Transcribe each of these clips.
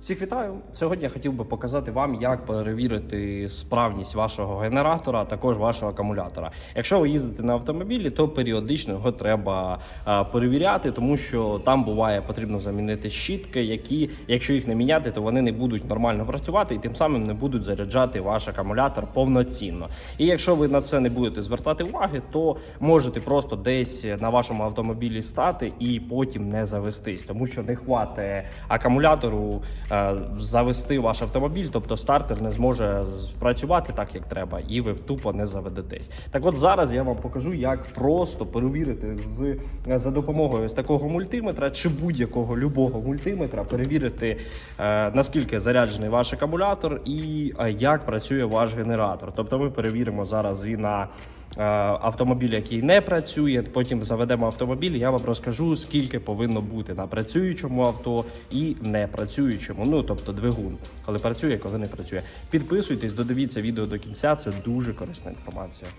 Всіх вітаю! Сьогодні я хотів би показати вам, як перевірити справність вашого генератора, а також вашого акумулятора. Якщо ви їздите на автомобілі, то періодично його треба перевіряти, тому що там буває потрібно замінити щітки, які, якщо їх не міняти, то вони не будуть нормально працювати і тим самим не будуть заряджати ваш акумулятор повноцінно. І якщо ви на це не будете звертати уваги, то можете просто десь на вашому автомобілі стати і потім не завестись, тому що не хватить акумулятору завести ваш автомобіль, тобто стартер не зможе працювати так, як треба, і ви тупо не заведетесь. Так, от зараз я вам покажу, як просто перевірити з за допомогою ось такого мультиметра чи будь-якого любого мультиметра, перевірити е, наскільки заряджений ваш акумулятор і е, як працює ваш генератор. Тобто, ми перевіримо зараз і на е, автомобіль, який не працює. Потім заведемо автомобіль. Я вам розкажу, скільки повинно бути на працюючому авто і не працюючому. Ну тобто двигун, коли працює, коли не працює. Підписуйтесь, додивіться відео до кінця. Це дуже корисна інформація.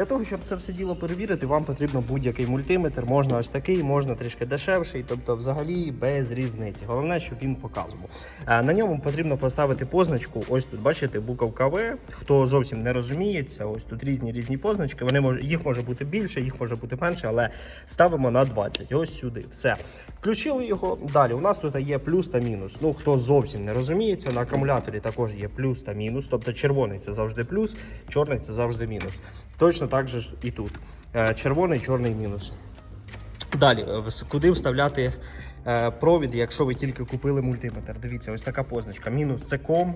Для того, щоб це все діло перевірити, вам потрібно будь-який мультиметр. Можна ось такий, можна трішки дешевший, тобто взагалі без різниці. Головне, щоб він показував. Е, На ньому потрібно поставити позначку. Ось тут, бачите, буковка В. Хто зовсім не розуміється, ось тут різні різні позначки. Вони мож... їх може бути більше, їх може бути менше, але ставимо на 20. Ось сюди. Все. Включили його. Далі у нас тут є плюс та мінус. Ну, хто зовсім не розуміється, на акумуляторі також є плюс та мінус. Тобто червоний це завжди плюс, чорний це завжди мінус. Точно так же і тут. Е, Червоний, чорний мінус. Далі, е, куди вставляти е, провід, якщо ви тільки купили мультиметр? Дивіться, ось така позначка. Мінус це ком,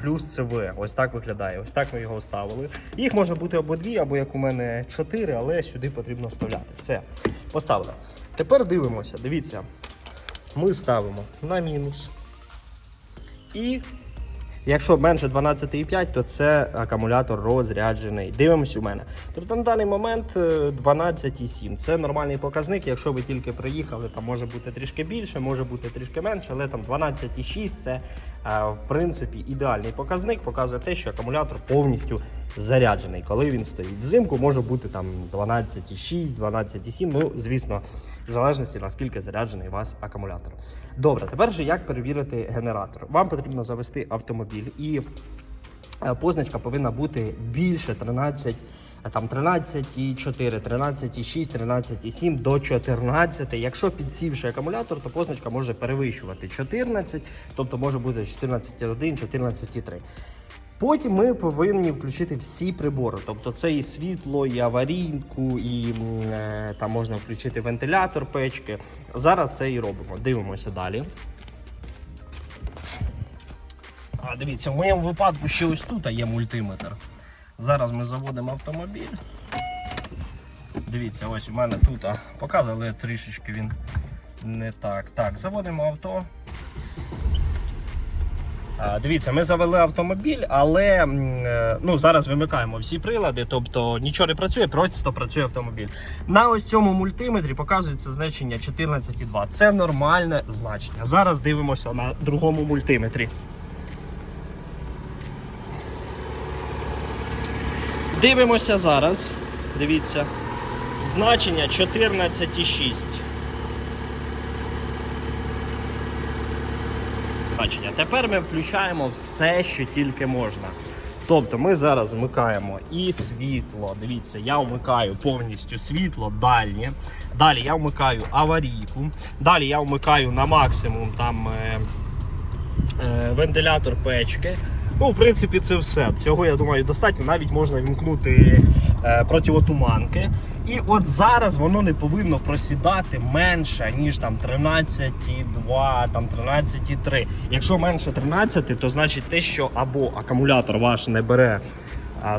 плюс це В. Ось так виглядає. Ось так ми його вставили. Їх може бути або дві, або як у мене чотири, але сюди потрібно вставляти. Все, поставили. Тепер дивимося. Дивіться, ми ставимо на мінус. І Якщо менше 12,5, то це акумулятор розряджений. Дивимось у мене. Тобто на даний момент е, 12,7. Це нормальний показник. Якщо ви тільки приїхали, там може бути трішки більше, може бути трішки менше, але там 12,6 це е, в принципі ідеальний показник. Показує те, що акумулятор повністю заряджений. Коли він стоїть взимку, може бути там 12,6, 12,7. Ну, звісно, в залежності наскільки заряджений у вас акумулятор. Добре, тепер же як перевірити генератор? Вам потрібно завести автомобіль і е, позначка повинна бути більше 13, е, там 13,4, 13,6, 13,7 до 14. Якщо підсівши акумулятор, то позначка може перевищувати 14, тобто може бути 14,1, 14,3. Потім ми повинні включити всі прибори, тобто це і світло, і аварійку, і е, там можна включити вентилятор печки. Зараз це і робимо. Дивимося далі. А, дивіться, в моєму випадку ще ось тут є мультиметр. Зараз ми заводимо автомобіль. Дивіться, ось у мене тут але трішечки він не так. Так, заводимо авто. Дивіться, ми завели автомобіль, але е, ну, зараз вимикаємо всі прилади, тобто нічого не працює, просто працює автомобіль. На ось цьому мультиметрі показується значення 14,2. Це нормальне значення. Зараз дивимося на другому мультиметрі. Дивимося зараз. Дивіться. Значення 14,6. Бачення. Тепер ми включаємо все, що тільки можна. Тобто ми зараз вмикаємо і світло. Дивіться, я вмикаю повністю світло дальнє. Далі я вмикаю аварійку. Далі я вмикаю на максимум там е, е, вентилятор печки. Ну, в принципі, це все. Цього, я думаю, достатньо. Навіть можна вімкнути е, противотуманки. І от зараз воно не повинно просідати менше, ніж там 13,2, там 13,3. Якщо менше 13, то значить те, що або акумулятор ваш не бере а,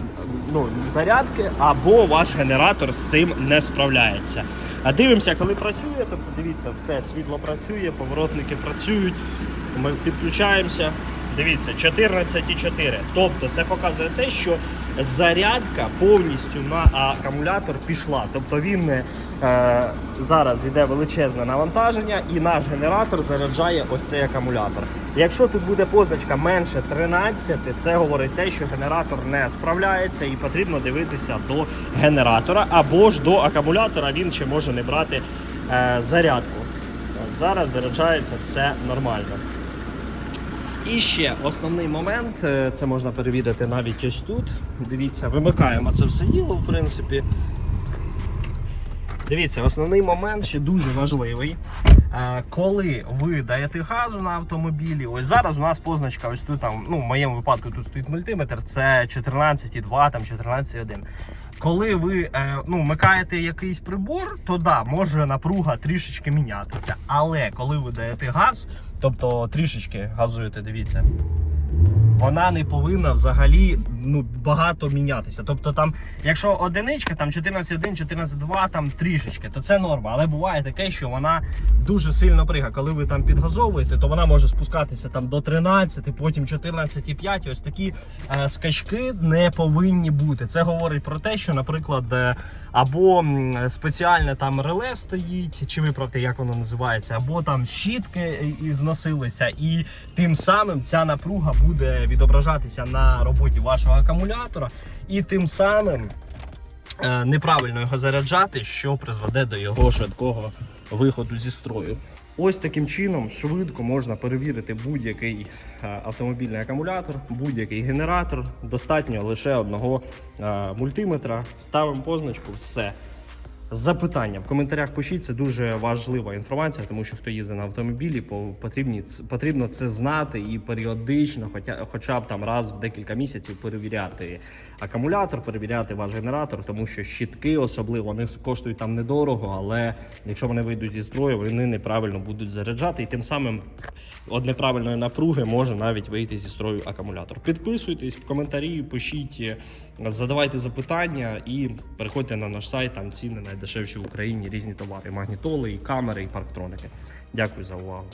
ну, зарядки, або ваш генератор з цим не справляється. А дивимося, коли працює, тобто дивіться, все, світло працює, поворотники працюють. Ми підключаємося. Дивіться, 14,4. Тобто це показує те, що зарядка повністю на акумулятор пішла. Тобто він е, зараз йде величезне навантаження, і наш генератор заряджає ось цей акумулятор. Якщо тут буде позначка менше 13, це говорить те, що генератор не справляється і потрібно дивитися до генератора або ж до акумулятора. Він ще може не брати е, зарядку. Зараз заряджається все нормально. І ще основний момент, е, це можна перевірити навіть ось тут. Дивіться, вимикаємо це все діло, в принципі. Дивіться, основний момент ще дуже важливий. Е, Коли ви даєте газу на автомобілі, ось зараз у нас позначка, ось тут там, ну в моєму випадку тут стоїть мультиметр, це 14,2, там 14,1. Коли ви е, ну, вмикаєте якийсь прибор, то да, може напруга трішечки мінятися. Але коли ви даєте газ, тобто трішечки газуєте, дивіться, вона не повинна взагалі ну, багато мінятися. Тобто, там, якщо одиничка, там 14,1, 14,2, там трішечки, то це норма. Але буває таке, що вона дуже сильно прига. Коли ви там підгазовуєте, то вона може спускатися там до 13, потім 14,5. Ось такі е, скачки не повинні бути. Це говорить про те, що, наприклад, е, або спеціальне там реле стоїть, чи виправте, як воно називається, або там щітки і зносилися, і тим самим ця напруга буде відображатися на роботі вашого акумулятора, і тим самим е, неправильно його заряджати, що призведе до його швидкого виходу зі строю. Ось таким чином швидко можна перевірити будь-який е, автомобільний акумулятор, будь-який генератор. Достатньо лише одного е, мультиметра. Ставимо позначку, все. Запитання в коментарях пишіть, це дуже важлива інформація, тому що хто їздить на автомобілі, потрібні, потрібно це знати і періодично, хоча, хоча б там раз в декілька місяців перевіряти акумулятор, перевіряти ваш генератор, тому що щітки особливо вони коштують там недорого, але якщо вони вийдуть зі строю, вони неправильно будуть заряджати, і тим самим від неправильної напруги може навіть вийти зі строю акумулятор. Підписуйтесь, в коментарі, пишіть, задавайте запитання і переходьте на наш сайт. Там ціни найдешевші в Україні, різні товари, магнітоли, і камери, і парктроники. Дякую за увагу.